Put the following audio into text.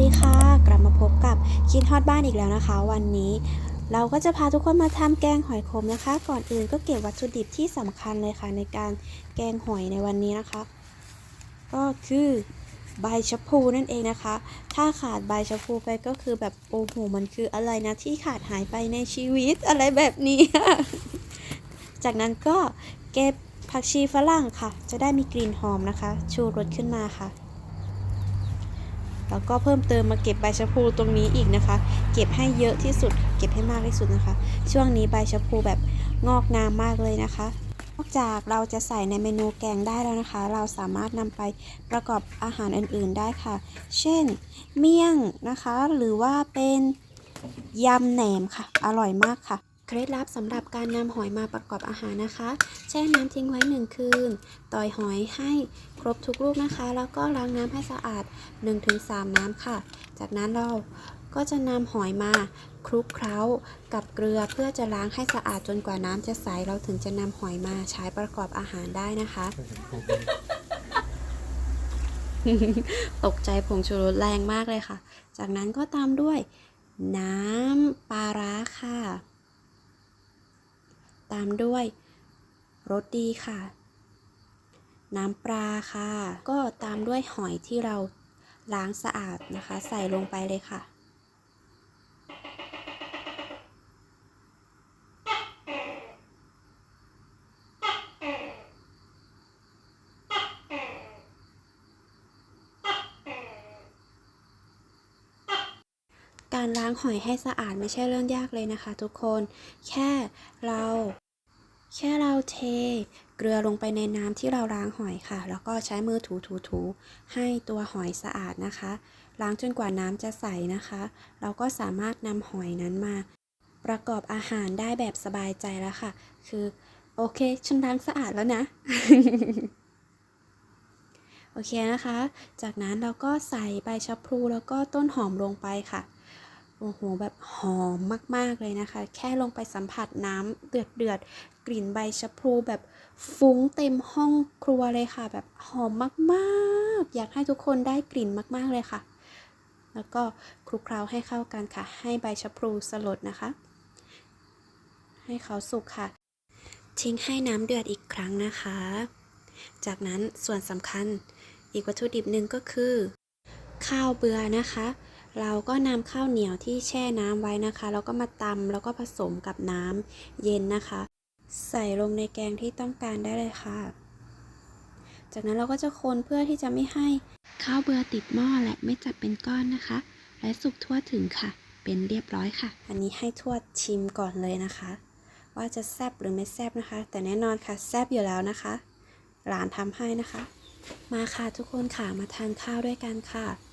ดีค่ะ กลับมาพบกับคิดฮอตบ้านอีกแล้วนะคะ วันนี้ เราก็จะพาทุกคนมาทำแกงหอยขมนะคะ ก่อนอื่นก็เก็บวัตถุดิบที่สำคัญเลยค่ะ ในการแกงหอยในวันนี้นะคะ ก็คือใบชะพูนั่นเองนะคะ ถ้าขาดใบชะพูไปก็คือแบบโอ้โหมันคืออะไรนะที่ขาดหายไปในชีวิตอะไรแบบนี้ จากนั้นก็เก็บผักชีฝรั่งค่ะ จะได้มีกลิ่นหอมนะคะ ชูรสขึ้นมาค่ะ แล้วก็เพิ่มเติมมาเก็บใบชะพูตรงนี้อีกนะคะ เก็บให้เยอะที่สุด เก็บให้มากที่สุดนะคะ ช่วงนี้ใบชะพูแบบงอกงามมากเลยนะคะ นอกจากเราจะใส่ในเมนูแกงได้แล้วนะคะ เราสามารถนำไปประกอบอาหารอื่นๆได้ค่ะ เช่น เมี่ยงนะคะ หรือว่าเป็นยำแหนมค่ะ อร่อยมากค่ะ เคล็ดลับสำหรับการนำหอยมาประกอบอาหารนะคะ แช่น้ำทิ้งไว้หนึ่งคืน ต่อยหอยให้ครบทุกลูกนะคะ แล้วก็ล้างน้ำให้สะอาด 1-3 น้ำค่ะ จากนั้นเราก็จะนำหอยมาคลุกเคล้ากับเกลือเพื่อจะล้างให้สะอาดจนกว่าน้ำจะใส เราถึงจะนำหอยมาใช้ประกอบอาหารได้นะคะ ตกใจผงชูรสแรงมากเลยค่ะ จากนั้นก็ตามด้วยน้ำปลาร้าค่ะ ตามด้วยรสดีค่ะ น้ำปลาค่ะ ก็ตามด้วยหอยที่เราล้างสะอาดนะคะ ใส่ลงไปเลยค่ะ การล้างหอยให้สะอาดไม่ใช่เรื่องยากเลยนะคะ ทุกคน แค่เรา แค่เราเท เกลือลงไปในน้ำที่เราล้างหอยค่ะ แล้วก็ใช้มือถูถูถูให้ตัวหอยสะอาดนะคะ ล้างจนกว่าน้ำจะใสนะคะ เราก็สามารถนำหอยนั้นมา ประกอบอาหารได้แบบสบายใจแล้วค่ะ คือโอเคฉันล้างสะอาดแล้วนะโอเคนะคะ จากนั้นเราก็ใส่ใบชะพลูแล้วก็ต้นหอมลงไปค่ะ โอ้โหแบบหอมมากๆเลยนะคะ แค่ลงไปสัมผัสน้ำเดือดเดือดกลิ่นใบชะพลูแบบฟุ้งเต็มห้องครัวเลยค่ะ แบบหอมมากๆ อยากให้ทุกคนได้กลิ่นมากๆเลยค่ะ แล้วก็คลุกเคล้าให้เข้ากันค่ะ ให้ใบชะพลูสลดนะคะ ให้เขาสุกค่ะ ทิ้งให้น้ำเดือดอีกครั้งนะคะ จากนั้นส่วนสำคัญอีกวัตถุดิบหนึ่งก็คือ ข้าวเบือนะคะ เราก็นำข้าวเหนียวที่แช่น้ำไว้นะคะ แล้วก็มาตำแล้วก็ผสมกับน้ำเย็นนะคะ ใส่ลงในแกงที่ต้องการได้เลยค่ะ จากนั้นเราก็จะคนเพื่อที่จะไม่ให้ข้าวเบือติดหม้อและไม่จับเป็นก้อนนะคะ และสุกทั่วถึงค่ะ เป็นเรียบร้อยค่ะ อันนี้ให้ทวดชิมก่อนเลยนะคะ ว่าจะแซบหรือไม่แซบนะคะ แต่แน่นอนค่ะแซบอยู่แล้วนะคะหลานทำให้นะคะ มาค่ะทุกคนค่ะมาทานข้าวด้วยกันค่ะ